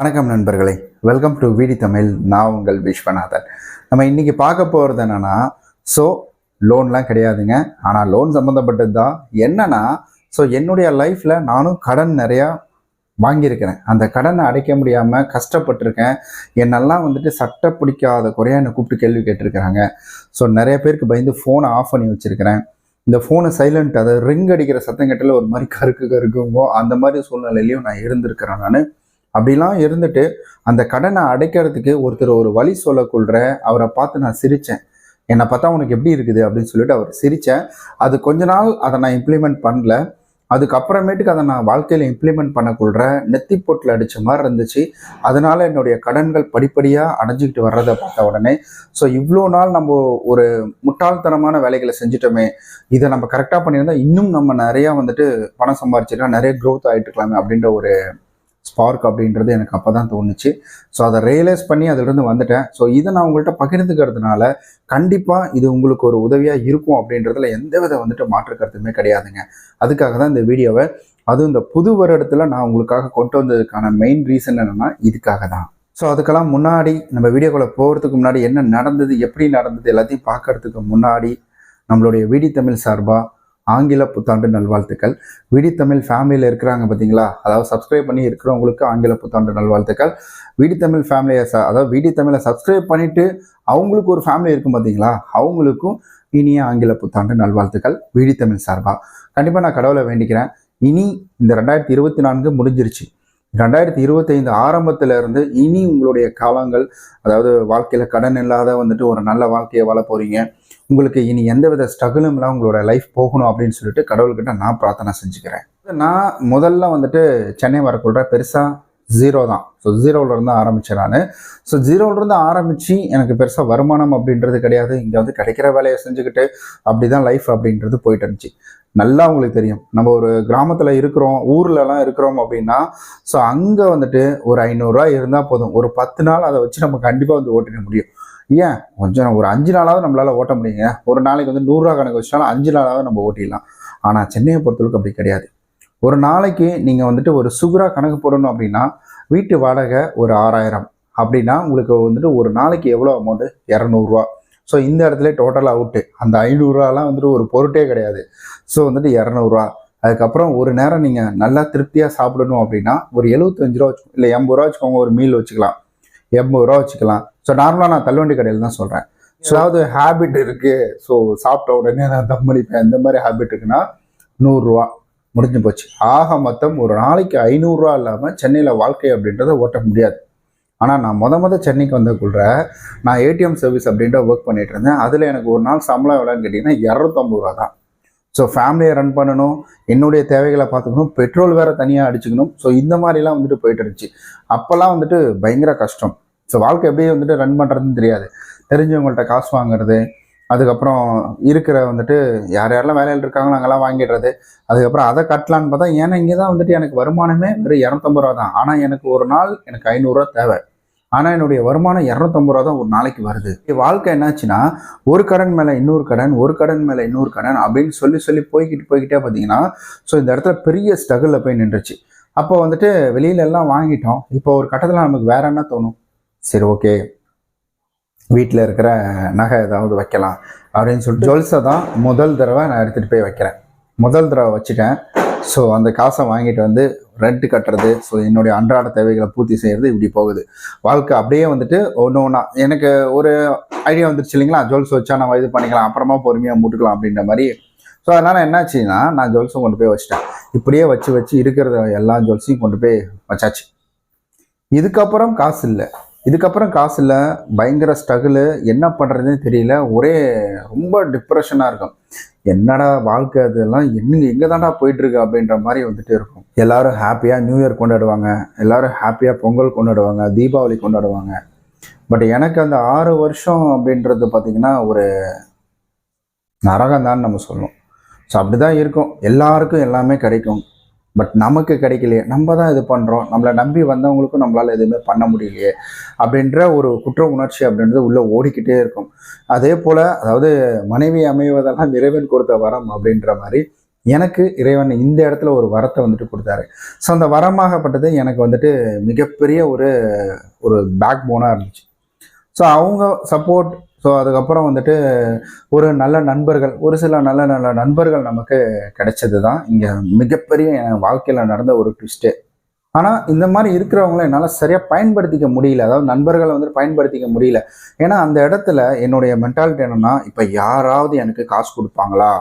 வணக்கம் நண்பர்களே. Welcome to விடி தமிழ் நான் உங்கள் விஸ்வநாதன். நம்ம இன்றைக்கி பார்க்க போகிறது என்னென்னா ஸோ லோன்லாம் கிடையாதுங்க. ஆனால் லோன் சம்மந்தப்பட்டது தான் என்னென்னா ஸோ என்னுடைய லைஃப்பில் நானும் கடன் நிறையா வாங்கியிருக்கிறேன். அந்த கடனை அடைக்க முடியாமல் கஷ்டப்பட்டிருக்கேன். என்னெல்லாம் வந்துட்டு சட்டை பிடிக்காத குறையா என்னை கூப்பிட்டு கேள்வி கேட்டிருக்கிறாங்க. ஸோ நிறைய பேருக்கு பயந்து ஃபோனை ஆஃப் பண்ணி வச்சுருக்கிறேன். இந்த ஃபோனை சைலண்ட் அதை ரிங் அடிக்கிற சத்தம் கட்டில் ஒரு மாதிரி கருக்கு கருக்குங்கோ அந்த மாதிரி சூழ்நிலையிலையும் நான் இருந்திருக்கிறேன் நான். அப்படிலாம் இருந்துட்டு அந்த கடனை அடைக்கிறதுக்கு ஒருத்தர் ஒரு வழி சொல்லக்குள்ள அவரை பார்த்து நான் சிரித்தேன் என்னை பார்த்தா உனக்கு எப்படி இருக்குது அப்படின்னு சொல்லிட்டு அவர் சிரித்தேன் அது கொஞ்ச நாள் அதை நான் இம்ப்ளிமெண்ட் பண்ணல. அதுக்கப்புறமேட்டுக்கு அதை நான் வாழ்க்கையில் இம்ப்ளிமெண்ட் பண்ணக்குள்ள நெத்தி பொட்டில் அடித்த மாதிரி இருந்துச்சு. அதனால என்னுடைய கடன்கள் படிப்படியாக அடைஞ்சிக்கிட்டு வர்றதை பார்த்த உடனே ஸோ இவ்வளோ நாள் நம்ம ஒரு முட்டாள்தனமான வேலைகளை செஞ்சிட்டோமே. இதை நம்ம கரெக்டாக பண்ணியிருந்தால் இன்னும் நம்ம நிறையா வந்துட்டு பணம் சம்பாரிச்சிருக்கா நிறைய க்ரோத் ஆகிட்டு இருக்கலாமே அப்படின்ற ஒரு ஸ்பார்க் அப்படின்றது எனக்கு அப்போ தான் தோணுச்சு. ஸோ அதை ரியலைஸ் பண்ணி அதிலிருந்து வந்துட்டேன். ஸோ இதை நான் உங்கள்கிட்ட பகிர்ந்துக்கிறதுனால கண்டிப்பாக இது உங்களுக்கு ஒரு உதவியாக இருக்கும் அப்படின்றதுல எந்த வித வந்துட்டு மாற்று கருத்துமே கிடையாதுங்க. அதுக்காக தான் இந்த வீடியோவை அதுவும் இந்த புது வருடத்தில் நான் உங்களுக்காக கொண்டு வந்ததுக்கான மெயின் ரீசன் என்னென்னா இதுக்காக தான். ஸோ அதுக்கெல்லாம் முன்னாடி நம்ம வீடியோக்குள்ளே போகிறதுக்கு முன்னாடி என்ன நடந்தது எப்படி நடந்தது எல்லாத்தையும் பார்க்கறதுக்கு முன்னாடி நம்மளுடைய வீடி தமிழ் சார்பாக ஆங்கில புத்தாண்டு நல்வாழ்த்துக்கள். விடி தமிழ் ஃபேமிலியில் இருக்கிறாங்க பார்த்தீங்களா அதாவது சப்ஸ்கிரைப் பண்ணி இருக்கிறவங்களுக்கு ஆங்கில புத்தாண்டு நல்வாழ்த்துக்கள். விடி தமிழ் ஃபேமிலியை ச அதாவது விடி தமிழை சப்ஸ்கிரைப் பண்ணிவிட்டு அவங்களுக்கு ஒரு ஃபேமிலி இருக்கும் பார்த்தீங்களா அவங்களுக்கும் இனிய ஆங்கில புத்தாண்டு நல்வாழ்த்துக்கள் விடி தமிழ் சார்பாக கண்டிப்பாக நான் கடவுளை வேண்டிக்கிறேன். இனி இந்த ரெண்டாயிரத்தி இருபத்தி நான்கு முடிஞ்சிருச்சு. ரெண்டாயிரத்தி இருபத்தைந்து ஆரம்பத்தில் இருந்து இனி உங்களுடைய காலங்கள் அதாவது வாழ்க்கையில் கடன் இல்லாத வந்துட்டு ஒரு நல்ல வாழ்க்கையை வாழ போகிறீங்க உங்களுக்கு இனி எந்தவித ஸ்ட்ரகிளும் இல்லாமல் உங்களோட லைஃப் போகணும் அப்படின்னு சொல்லிட்டு கடவுள்கிட்ட நான் பிரார்த்தனை செஞ்சுக்கிறேன். நான் முதல்ல வந்துட்டு சென்னை வரக்குள்ள பெருசாக ஜீரோ தான். ஸோ ஜீரோவிலேருந்து ஆரம்பித்தேன் நான். ஸோ ஜீரோவிலேருந்து ஆரம்பித்து எனக்கு பெருசாக வருமானம் அப்படின்றது கிடையாது. இங்கே வந்து கிடைக்கிற வேலையை செஞ்சுக்கிட்டு அப்படி தான் லைஃப் அப்படின்றது போயிட்டு இருந்துச்சு. நல்லா உங்களுக்கு தெரியும். நம்ம ஒரு கிராமத்தில் இருக்கிறோம் ஊர்லலாம் இருக்கிறோம் அப்படின்னா ஸோ அங்கே வந்துட்டு ஒரு ஐநூறுரூவா இருந்தால் போதும். ஒரு பத்து நாள் அதை வச்சு நம்ம கண்டிப்பாக வந்து ஓட்டிட முடியும். ஏன்? கொஞ்சம் ஒரு அஞ்சு நாளாவது நம்மளால் ஓட்ட முடியுங்க. ஒரு நாளைக்கு வந்து நூறுரூவா கணக்கு வச்சாலும் அஞ்சு நாளாவது நம்ம ஓட்டிடலாம். ஆனால் சென்னையை பொறுத்தளவுக்கு அப்படி கிடையாது. ஒரு நாளைக்கு நீங்கள் வந்துட்டு ஒரு சுகராக கணக்கு போடணும் அப்படின்னா வீட்டு வாடகை ஒரு ஆறாயிரம். அப்படின்னா உங்களுக்கு வந்துட்டு ஒரு நாளைக்கு எவ்வளோ அமௌண்ட்டு இரநூறுவா. ஸோ இந்த இடத்துல டோட்டல் அவுட்டு அந்த ஐநூறுரூவாலாம் வந்துட்டு ஒரு பொருட்டே கிடையாது. ஸோ வந்துட்டு இரநூறுவா. அதுக்கப்புறம் ஒரு நேரம் நீங்கள் நல்லா திருப்தியாக சாப்பிடணும் அப்படின்னா ஒரு எழுபத்தஞ்சு ரூபா வச்சு இல்லை எண்பது ரூபா வச்சுக்கோங்க ஒரு மீல் வச்சுக்கலாம். எண்பது ரூபா வச்சுக்கலாம். ஸோ நார்மலாக நான் தள்ளுவண்டி கடையில் தான் சொல்கிறேன் ஸோ அதாவது ஹேபிட் இருக்குது ஸோ சாப்பிட்ட உடனே நான் தம் அடிப்பேன் இந்த மாதிரி ஹேபிட் இருக்குன்னா நூறுரூவா முடிஞ்சு போச்சு. ஆக மொத்தம் ஒரு நாளைக்கு ஐநூறுரூவா இல்லாமல் சென்னையில் வாழ்க்கை அப்படின்றத ஓட்ட முடியாது. ஆனால் நான் மொத முத சென்னைக்கு வந்தக்குள்ள நான் ஏடிஎம் சர்வீஸ் அப்படின்ற ஒர்க் பண்ணிகிட்டு இருந்தேன். அதில் எனக்கு ஒரு நாள் சம்பளம் எவ்வளோன்னு கேட்டிங்கன்னா இரநூத்தம்பது ரூபா தான். ஸோ ஃபேமிலியை ரன் பண்ணணும். என்னுடைய தேவைகளை பார்த்துக்கணும். பெட்ரோல் வேறு தனியாக அடிச்சுக்கணும். ஸோ இந்த மாதிரிலாம் வந்துட்டு போயிட்டு இருந்துச்சு. அப்போல்லாம் வந்துட்டு பயங்கர கஷ்டம். ஸோ வாழ்க்கை எப்படி வந்துட்டு ரன் பண்ணுறதுன்னு தெரியாது. தெரிஞ்சவங்கள்ட்ட காசு வாங்குறது அதுக்கப்புறம் இருக்கிற வந்துட்டு யார் யாரெல்லாம் வேலையில் இருக்காங்களோ அங்கெல்லாம் வாங்கிடுறது அதுக்கப்புறம் அதை கட்டலான்னு பார்த்தா ஏன்னா இங்கே தான் வந்துட்டு எனக்கு வருமானமே வெறும் இரநூத்தம்பது ரூபா தான் ஆனால் எனக்கு ஒரு நாள் எனக்கு ஐநூறுரூவா தேவை. ஆனால் என்னுடைய வருமானம் இரநூத்தம்பது ரூபா தான் ஒரு நாளைக்கு வருது. வாழ்க்கை என்னாச்சுன்னா ஒரு கடன் மேலே இன்னொரு கடன் ஒரு கடன் மேலே இன்னொரு கடன் அப்படின்னு சொல்லி சொல்லி போய்கிட்டு போய்கிட்டே பார்த்தீங்கன்னா ஸோ இந்த இடத்துல பெரிய ஸ்ட்ரகிளில் போய் நின்றுச்சு. அப்போ வந்துட்டு வெளியில எல்லாம் வாங்கிட்டோம். இப்போ ஒரு கட்டத்தில் நமக்கு வேற என்ன தோணும்? சரி ஓகே வீட்டில் இருக்கிற நகை ஏதாவது வைக்கலாம் அப்படின்னு சொல்லிட்டு ஜுவல்ஸை தான் முதல் தடவை நான் எடுத்துகிட்டு போய் வைக்கிறேன். முதல் தடவை வச்சுட்டேன். ஸோ அந்த காசை வாங்கிட்டு வந்து ரெண்ட் கட்டுறது ஸோ என்னுடைய அன்றாட தேவைகளை பூர்த்தி செய்கிறது இப்படி போகுது. வாழ்க்கை அப்படியே வந்துட்டு ஒன்று ஒன்றா எனக்கு ஒரு ஐடியா வந்துருச்சு இல்லைங்களா? ஜுவல்ஸ் வச்சா நம்ம இது பண்ணிக்கலாம் அப்புறமா பொறுமையாக மூட்டுக்கலாம் அப்படின்ற மாதிரி. ஸோ அதனால் என்னாச்சுன்னா நான் ஜுவல்ஸும் கொண்டு போய் வச்சுட்டேன். இப்படியே வச்சு வச்சு இருக்கிறத எல்லா ஜுவல்ஸையும் கொண்டு போய் வச்சாச்சு. இதுக்கப்புறம் காசு இல்லை. இதுக்கப்புறம் காசு இல்லை பயங்கர ஸ்ட்ரகிள் என்ன பண்ணுறதுன்னு தெரியல. ஒரே ரொம்ப டிப்ரெஷனாக இருக்கும். என்னடா வாழ்க்கை அதெல்லாம் என்ன எங்கே தாண்டா போயிட்டுருக்கு அப்படின்ற மாதிரி வந்துட்டு இருக்கும். எல்லாரும் ஹாப்பியாக நியூ இயர் கொண்டாடுவாங்க. எல்லாரும் ஹாப்பியாக பொங்கல் கொண்டாடுவாங்க. தீபாவளி கொண்டாடுவாங்க. பட் எனக்கு அந்த ஆறு வருஷம் அப்படின்றது பார்த்திங்கன்னா ஒரு நரகம் தான் நம்ம சொல்லணும் ஸோ அப்படி தான் இருக்கும். எல்லாருக்கும் எல்லாமே கிடைக்கும். பட் நமக்கு கிடைக்கலையே. நம்ம தான் இது பண்ணுறோம் நம்மளை நம்பி வந்தவங்களுக்கும் நம்மளால் எதுவுமே பண்ண முடியலையே. அப்படின்ற ஒரு குற்ற உணர்ச்சி அப்படின்றது உள்ளே ஓடிக்கிட்டே இருக்கும். அதே போல் அதாவது மனைவி அமைவதெல்லாம் இறைவன் கொடுத்த வரம் அப்படின்ற மாதிரி எனக்கு இறைவன் இந்த இடத்துல ஒரு வரத்தை வந்துட்டு கொடுத்தாரு. ஸோ அந்த வரமாகப்பட்டது எனக்கு வந்துட்டு மிகப்பெரிய ஒரு ஒரு பேக் போனாக இருந்துச்சு. ஸோ அவங்க சப்போர்ட் ஸோ அதுக்கப்புறம் வந்துட்டு ஒரு நல்ல நண்பர்கள் ஒரு சில நல்ல நல்ல நண்பர்கள் நமக்கு கிடைச்சது தான் இங்கே மிகப்பெரிய என் வாழ்க்கையில் நடந்த ஒரு ட்விஸ்ட்டு ஆனால் இந்த மாதிரி இருக்கிறவங்கள என்னால் சரியாக பயன்படுத்திக்க முடியல. அதாவது நண்பர்களை வந்து பயன்படுத்திக்க முடியல. ஏன்னா அந்த இடத்துல என்னுடைய மென்டாலிட்டி என்னென்னா இப்போ யாராவது எனக்கு காசு கொடுப்பாங்களா?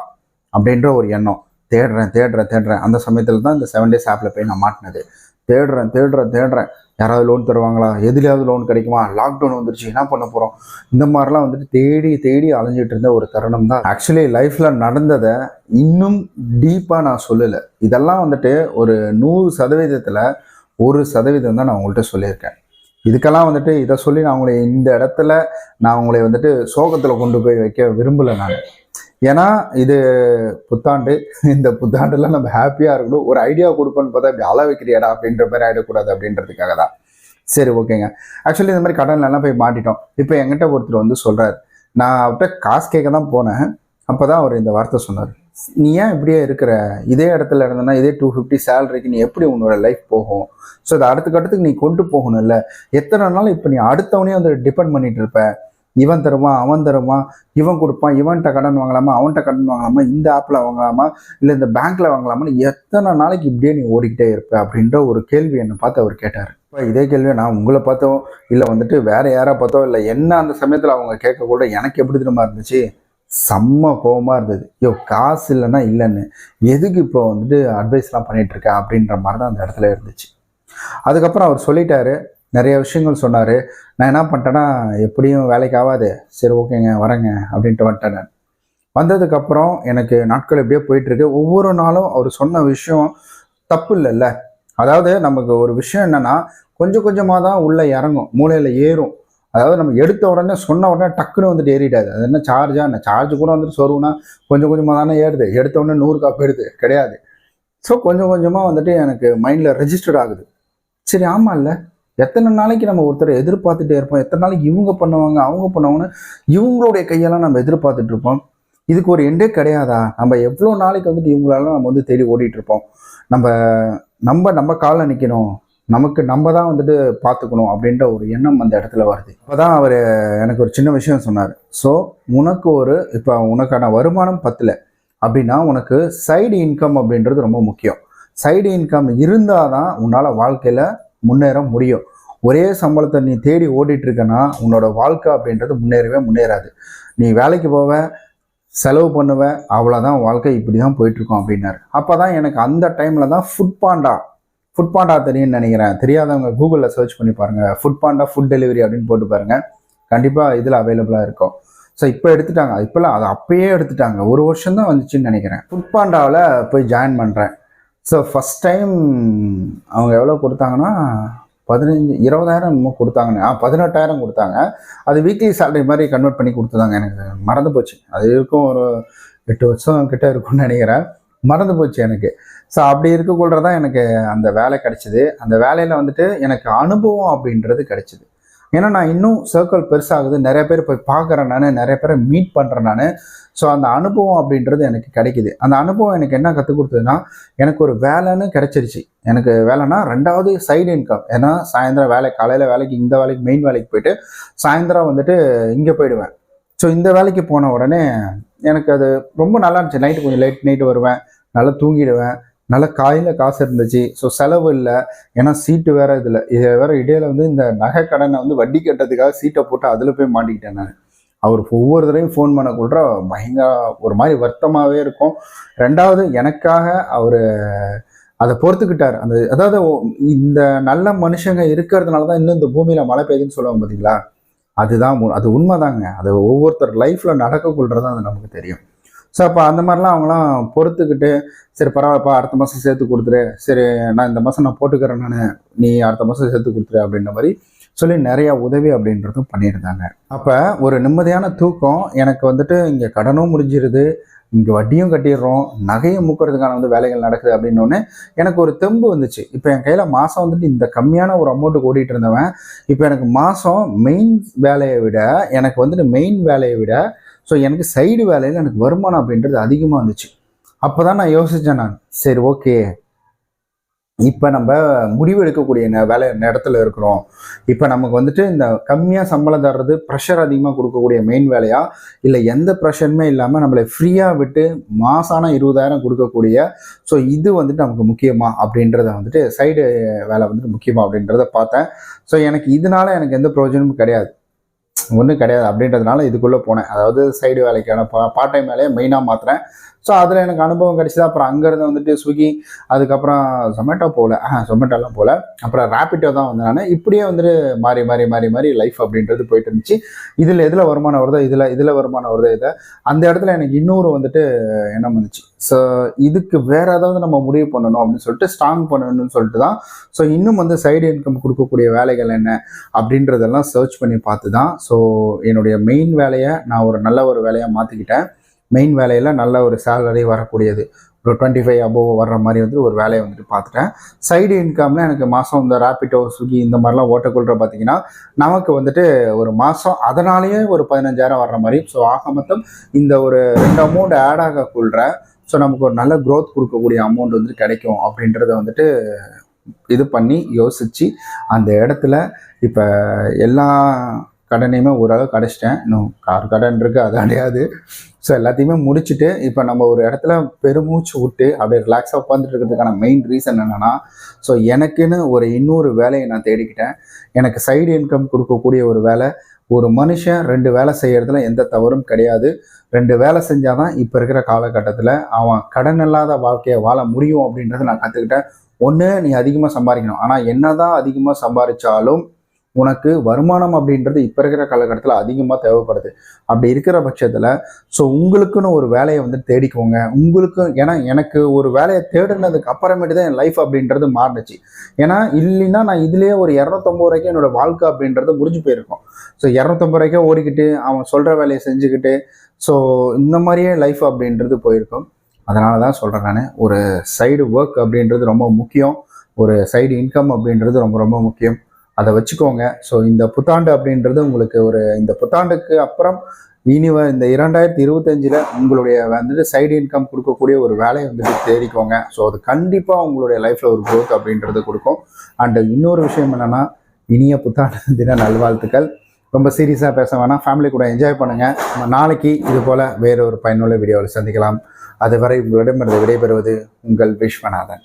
அப்படின்ற ஒரு எண்ணம். தேடுறேன் தேடுறேன் தேடுறேன். அந்த சமயத்தில் தான் இந்த செவன் டேஸ் ஆப்பில் போய் நான் மாட்டினது. தேடுறேன் தேடுறேன் தேடுறேன். யாராவது லோன் தருவாங்களா? எதுலையாவது லோன் கிடைக்குமா? லாக்டவுன் வந்துருச்சு. என்ன பண்ண போகிறோம் இந்த மாதிரிலாம் வந்துட்டு தேடி தேடி அலைஞ்சிட்டு இருந்த ஒரு தருணம் தான். ஆக்சுவலி லைஃப்பில் நடந்ததை இன்னும் டீப்பாக நான் சொல்லலை. இதெல்லாம் வந்துட்டு ஒரு நூறு சதவீதத்தில் ஒரு சதவீதம் தான் நான் உங்கள்கிட்ட சொல்லியிருக்கேன். இதுக்கெல்லாம் வந்துட்டு இதை சொல்லி நான் உங்களை இந்த இடத்துல நான் உங்களை வந்துட்டு சோகத்தில் கொண்டு போய் வைக்க விரும்பலை நான். ஏன்னா இது புத்தாண்டு. இந்த புத்தாண்டுலாம் நம்ம ஹாப்பியாக இருக்கணும். ஒரு ஐடியா கொடுப்போன்னு பார்த்தா இப்படி அள வைக்கிறியாடா அப்படின்ற மாதிரி ஆகிடக்கூடாது அப்படின்றதுக்காக தான். சரி ஓகேங்க ஆக்சுவலி இந்த மாதிரி கடன்லாம் போய் மாட்டிட்டோம். இப்போ எங்கிட்ட ஒருத்தர் வந்து சொல்கிறார் நான் அவர்கிட்ட காசு கேட்க தான் போனேன். அப்போ தான் அவர் இந்த வார்த்தை சொன்னார். நீ ஏன் இப்படியே இருக்கிற? இதே இடத்துல இருந்தனா இதே டூ ஃபிஃப்டி சேலரிக்கு நீ எப்படி உன்னோட லைஃப் போகும்? ஸோ அதை அடுத்த கட்டத்துக்கு நீ கொண்டு போகணும்ல. எத்தனை நாள் இப்போ நீ அடுத்தவனே வந்து டிபெண்ட் பண்ணிட்டு இருப்ப? இவன் தருவான் அவன் தருவான் இவன் கொடுப்பான் இவன்கிட்ட கடன் வாங்கலாமா அவன்கிட்ட கடன் வாங்கலாமா இந்த ஆப்பில் வாங்கலாமா இல்லை இந்த பேங்க்கில் வாங்கலாமான்னு எத்தனை நாளைக்கு இப்படியே நீ ஓடிக்கிட்டே இருப்ப அப்படின்ற ஒரு கேள்வி என்னை பார்த்து அவர் கேட்டார். இப்போ இதே கேள்வியை நான் உங்களை பார்த்தோ இல்லை வந்துட்டு வேற யாரை பார்த்தோ இல்லை என்ன அந்த சமயத்தில் அவங்க கேட்கக்கூட எனக்கு எப்படி தெரியுமா இருந்துச்சு? செம்ம கோபமாக இருந்தது. யோ காசு இல்லைன்னா இல்லைன்னு. எதுக்கு இப்போ வந்துட்டு அட்வைஸ்லாம் பண்ணிகிட்ருக்க அப்படின்ற மாதிரி தான் அந்த இடத்துல இருந்துச்சு. அதுக்கப்புறம் அவர் சொல்லிட்டாரு நிறைய விஷயங்கள் சொன்னார். நான் என்ன பண்ணிட்டேன்னா எப்படியும் வேலைக்கு ஆகாது. சரி ஓகேங்க வரேங்க அப்படின்ட்டு வந்துட்டேன் நான். வந்ததுக்கப்புறம் எனக்கு நாட்கள் எப்படியோ போயிட்டுருக்கு. ஒவ்வொரு நாளும் அவர் சொன்ன விஷயம் தப்பு இல்லைல்ல. அதாவது நமக்கு ஒரு விஷயம் என்னன்னா கொஞ்சம் கொஞ்சமாக தான் உள்ளே இறங்கும். மூளையில் ஏறும். அதாவது நம்ம எடுத்த உடனே சொன்ன உடனே டக்குன்னு வந்துட்டு ஏறிடாது. அது என்ன சார்ஜா என்ன சார்ஜ் கூட வந்துட்டு சொருவுனா கொஞ்சம் கொஞ்சமாக தானே ஏறுது. எடுத்த உடனே நூறு காப்பு எடுது. கிடையாது. ஸோ கொஞ்சம் கொஞ்சமாக வந்துட்டு எனக்கு மைண்டில் ரெஜிஸ்டர்ட் ஆகுது. சரி ஆமாம் இல்லை எத்தனை நாளைக்கு நம்ம ஒருத்தரை எதிர்பார்த்துட்டே இருப்போம்? எத்தனை நாளைக்கு இவங்க பண்ணுவாங்க அவங்க பண்ணுவாங்கன்னு இவங்களுடைய கையெல்லாம் நம்ம எதிர்பார்த்துட்டு இருப்போம். இதுக்கு ஒரு எண்டே கிடையாதா? நம்ம எவ்வளோ நாளைக்கு வந்துட்டு இவங்களால நம்ம வந்து தேடி ஓடிட்டு இருப்போம். நம்ம நம்ம நம்ம காலில் நிற்கணும் நமக்கு நம்ம தான் வந்துட்டு பார்த்துக்கணும் அப்படின்ற ஒரு எண்ணம் அந்த இடத்துல வருது. அப்போதான் அவர் எனக்கு ஒரு சின்ன விஷயம் சொன்னார். ஸோ உனக்கு ஒரு இப்போ உனக்கான வருமானம் பத்தல. அப்படின்னா உனக்கு சைடு இன்கம் அப்படின்றது ரொம்ப முக்கியம். சைடு இன்கம் இருந்தால் தான் உன்னால் வாழ்க்கையில் முன்னேற முடியும். ஒரே சம்பளத்தை நீ தேடி ஓடிட்டு இருக்கனா உன்னோட வாழ்க்கை அப்படின்றது முன்னேறவே முன்னேறாது. நீ வேலைக்கு போவ செலவு பண்ணுவ அவ்வளோதான் வாழ்க்கை இப்படி தான் போயிட்டுருக்கோம் அப்படின்னாரு. அப்போ தான் எனக்கு அந்த டைமில் தான் ஃபுட் பாண்டா ஃபுட் பாண்டா தெரியும்னு நினைக்கிறேன். தெரியாதவங்க கூகுளில் சர்ச் பண்ணி பாருங்கள் ஃபுட் பாண்டா ஃபுட் டெலிவரி அப்படின்னு போட்டு பாருங்கள் கண்டிப்பாக இதில் அவைலபிளாக இருக்கும். ஸோ இப்போ எடுத்துட்டாங்க. இப்போல்லாம் அதை அப்பயே எடுத்துட்டாங்க. ஒரு வருஷம் தான் வந்துச்சுன்னு நினைக்கிறேன். ஃபுட் பாண்டாவில் போய் ஜாயின் பண்ணுறேன் ஸோ ஃபஸ்ட் டைம் அவங்க எவ்வளோ கொடுத்தாங்கன்னா பதினஞ்சு இருபதாயிரம் என்னமோ கொடுத்தாங்கன்னு. ஆ பதினெட்டாயிரம் கொடுத்தாங்க. அது வீக்லி சேலரி மாதிரி கன்வெர்ட் பண்ணி கொடுத்துருந்தாங்க எனக்கு மறந்து போச்சு. அது இருக்கும் ஒரு எட்டு வருஷம் கிட்ட இருக்கும்னு நினைக்கிறேன். மறந்து போச்சு எனக்கு. ஸோ அப்படி இருக்கக்குள்ள தான் எனக்கு அந்த வேலை கிடச்சிது. அந்த வேலையில் வந்துட்டு எனக்கு அனுபவம் அப்படின்றது கிடச்சிது. ஏன்னா நான் இன்னும் சர்க்கிள் பெருசாகுது. நிறைய பேர் போய் பார்க்குறேன் நான் நிறைய பேரை மீட் பண்ணுறேன் நான். ஸோ அந்த அனுபவம் அப்படின்றது எனக்கு கிடைக்குது. அந்த அனுபவம் எனக்கு என்ன கற்றுக் கொடுத்ததுன்னா எனக்கு ஒரு வேலைன்னு கிடைச்சிருச்சு. எனக்கு வேலைன்னா ரெண்டாவது சைடு இன்கம் ஏன்னா சாயந்தரம் வேலை காலையில் வேலைக்கு இந்த வேலைக்கு மெயின் வேலைக்கு போயிட்டு சாயந்தரம் வந்துட்டு இங்கே போயிடுவேன். ஸோ இந்த வேலைக்கு போன உடனே எனக்கு அது ரொம்ப நல்லா இருந்துச்சு. நைட்டு கொஞ்சம் லேட் நைட்டு வருவேன். நல்லா தூங்கிடுவேன். நல்ல காயில் காசு இருந்துச்சு. ஸோ செலவு இல்லை. ஏன்னா சீட்டு வேற இதில். இது வேற இடையில வந்து இந்த நகை கடனை வந்து வட்டி கட்டுறதுக்காக சீட்டை போட்டு அதில் போய் மாட்டிக்கிட்டேன் நான். அவர் ஒவ்வொரு தடவையும் ஃபோன் பண்ணக்குள்ள பயங்கர ஒரு மாதிரி வருத்தமாகவே இருக்கும். ரெண்டாவது எனக்காக அவர் அதை பொறுத்துக்கிட்டார். அந்த அதாவது இந்த நல்ல மனுஷங்க இருக்கிறதுனால தான் இன்னும் இந்த பூமியில் மழை பெய்யுதுன்னு சொல்லுவாங்க பார்த்தீங்களா அதுதான் அது உண்மைதாங்க. அது ஒவ்வொருத்தர் லைஃப்பில் நடக்கக்குள்ளது தான் அது நமக்கு தெரியும். ஸோ அப்போ அந்த மாதிரிலாம் அவங்களாம் பொறுத்துக்கிட்டு சரி பரவாயில்லப்பா அடுத்த மாதம் சேர்த்து கொடுத்துரு. சரி நான் இந்த மாதம் நான் போட்டுக்கிறேன் நான். நீ அடுத்த மாதம் சேர்த்து கொடுத்துரு அப்படின்ற மாதிரி சொல்லி நிறையா உதவி அப்படின்றதும் பண்ணியிருந்தாங்க. அப்போ ஒரு நிம்மதியான தூக்கம். எனக்கு வந்துட்டு இங்கே கடனும் முடிஞ்சிருது. இங்கே வட்டியும் கட்டிடுறோம். நகையும் மூக்கிறதுக்கான வந்து வேலைகள் நடக்குது அப்படின்னோடனே எனக்கு ஒரு தெம்பு வந்துச்சு. இப்போ என் கையில் மாதம் வந்துட்டு இந்த கம்மியான ஒரு அமௌண்ட்டுக்கு ஓடிட்டு இருந்தவன். இப்போ எனக்கு மாதம் மெயின் வேலையை விட எனக்கு வந்துட்டு மெயின் வேலையை விட ஸோ எனக்கு சைடு வேலையில் எனக்கு வருமானம் அப்படின்றது அதிகமாக இருந்துச்சு. அப்போ தான் நான் யோசித்தேன் நான். சரி ஓகே இப்போ நம்ம முடிவு எடுக்கக்கூடிய வேலை இடத்துல இருக்கிறோம். இப்போ நமக்கு வந்துட்டு இந்த கம்மியாக சம்பளம் தர்றது ப்ரெஷர் அதிகமாக கொடுக்கக்கூடிய மெயின் வேலையா? இல்லை எந்த ப்ரெஷருமே இல்லாமல் நம்மளை ஃப்ரீயாக விட்டு மாசான இருபதாயிரம் கொடுக்கக்கூடிய ஸோ இது வந்துட்டு நமக்கு முக்கியமா அப்படின்றத வந்துட்டு சைடு வேலை வந்துட்டு முக்கியமா அப்படின்றத பார்த்தேன். ஸோ எனக்கு இதனால எனக்கு எந்த பிரயோஜனமும் கிடையாது. ஒன்றும் கிடையாது அப்படின்றதுனால இதுக்குள்ளே போனேன். அதாவது சைடு வேலைக்கான பா பார்ட் டைம் வேலையை மெயினாக மாற்றுறேன் ஸோ அதில் எனக்கு அனுபவம் கிடச்சிது. அப்புறம் அங்கேருந்து வந்துட்டு ஸ்விக்கி அதுக்கப்புறம் ஜொமேட்டோ போகல. ஜொமேட்டோலாம் போகல. அப்புறம் ரேப்பிட்டோ தான் வந்து நான். இப்படியே வந்துட்டு மாறி மாறி மாறி மாறி லைஃப் அப்படின்றது போயிட்டு இருந்துச்சு. இதில் எதில் வருமானம் வருதோ இதில் இதில் வருமானம் வருதோ இதை அந்த இடத்துல எனக்கு இன்னொரு வந்துட்டு எண்ணம் வந்துச்சு. ஸோ இதுக்கு வேற ஏதாவது நம்ம முடிவு பண்ணணும் அப்படின்னு சொல்லிட்டு ஸ்ட்ராங் பண்ணணும்னு சொல்லிட்டு தான். ஸோ இன்னும் வந்து சைடு இன்கம் கொடுக்கக்கூடிய வேலைகள் என்ன அப்படின்றதெல்லாம் சர்ச் பண்ணி பார்த்து தான் ஸோ என்னுடைய மெயின் வேலையை நான் ஒரு நல்ல ஒரு வேலையாக மாற்றிக்கிட்டேன் மெயின் வேலையில் நல்ல ஒரு சேலரி வரக்கூடியது. ஒரு டுவெண்ட்டி ஃபைவ் அபோவ் வர்ற மாதிரி வந்து ஒரு வேலையை வந்துட்டு பார்த்துட்டேன். சைடு இன்கம்ல எனக்கு மாதம் இந்த ரேப்பிட்டோ ஸ்விக்கி இந்த மாதிரிலாம் ஓட்டக்குள்ள பார்த்தீங்கன்னா நமக்கு வந்துட்டு ஒரு மாதம் அதனாலேயே ஒரு பதினஞ்சாயிரம் வர்ற மாதிரி. ஸோ ஆக மொத்தம் இந்த ஒரு ரெண்டு அமௌண்ட் ஆட் ஆகக்குள்ள ஸோ நமக்கு ஒரு நல்ல க்ரோத் கொடுக்கக்கூடிய அமௌண்ட் வந்து கிடைக்கும் அப்படின்றத வந்துட்டு இது பண்ணி யோசித்து அந்த இடத்துல இப்போ எல்லா கடனையுமே ஓரளவுக்கு அடைச்சிட்டேன் இன்னும் கார் கடன் இருக்குது அது அடையாது. ஸோ எல்லாத்தையுமே முடிச்சுட்டு இப்போ நம்ம ஒரு இடத்துல பெருமூச்சு விட்டு அப்படியே ரிலாக்ஸாக உட்காந்துட்டு இருக்கிறதுக்கான மெயின் ரீசன் என்னென்னா ஸோ எனக்குன்னு ஒரு இன்னொரு வேலையை நான் தேடிக்கிட்டேன். எனக்கு சைடு இன்கம் கொடுக்கக்கூடிய ஒரு வேலை ஒரு மனுஷன் ரெண்டு வேலை செய்கிறதுல எந்த தவறும் கிடையாது. ரெண்டு வேலை செஞ்சால் தான் இப்போ இருக்கிற காலகட்டத்தில் அவன் கடன் இல்லாத வாழ்க்கையை வாழ முடியும் அப்படின்றத நான் கற்றுக்கிட்டேன் ஒன்று நீ அதிகமாக சம்பாதிக்கணும். ஆனால் என்ன தான் அதிகமாக சம்பாதிச்சாலும் உனக்கு வருமானம் அப்படின்றது இப்போ இருக்கிற காலகட்டத்தில் அதிகமாக தேவைப்படுது. அப்படி இருக்கிற பட்சத்தில் ஸோ உங்களுக்குன்னு ஒரு வேலையை வந்து தேடிக்கோங்க. உங்களுக்கும் ஏன்னா எனக்கு ஒரு வேலையை தேடினதுக்கு அப்புறமேட்டு தான் என் லைஃப் அப்படின்றது மாறுனுச்சு. ஏன்னா இல்லைன்னா நான் இதுலேயே ஒரு இரநூத்தொம்பது ரூபாய்க்கு என்னோட வாழ்க்கை அப்படின்றது முடிஞ்சு போயிருக்கும். ஸோ இரநூத்தொம்பது ரூபாய்க்கே ஓடிக்கிட்டு அவன் சொல்கிற வேலையை செஞ்சுக்கிட்டு ஸோ இந்த மாதிரியே லைஃப் அப்படின்றது போயிருக்கும். அதனால தான் சொல்கிறேன் நான் ஒரு சைடு ஒர்க் அப்படின்றது ரொம்ப முக்கியம். ஒரு சைடு இன்கம் அப்படின்றது ரொம்ப ரொம்ப முக்கியம். அதை வச்சுக்கோங்க. ஸோ இந்த புத்தாண்டு அப்படின்றது உங்களுக்கு ஒரு இந்த புத்தாண்டுக்கு அப்புறம் இனி வ- இந்த இரண்டாயிரத்தி இருபத்தஞ்சில் உங்களுடைய வந்துட்டு சைடு இன்கம் கொடுக்கக்கூடிய ஒரு வேலையை வந்துட்டு தேடிக்கோங்க. ஸோ அது கண்டிப்பாக உங்களுடைய லைஃப்பில் ஒரு குரோத் அப்படின்றது கொடுக்கும். அண்டு இன்னொரு விஷயம் என்னென்னா இனிய புத்தாண்டு தின நல்வாழ்த்துக்கள். ரொம்ப சீரியஸாக பேச வேணாம். ஃபேமிலி கூட என்ஜாய் பண்ணுங்கள் நம்ம நாளைக்கு இது போல் வேறு ஒரு பயனுள்ள வீடியோவில் சந்திக்கலாம். அதுவரை உங்களிடமிருந்து விடைபெறுவது உங்கள் விஸ்வநாதன்.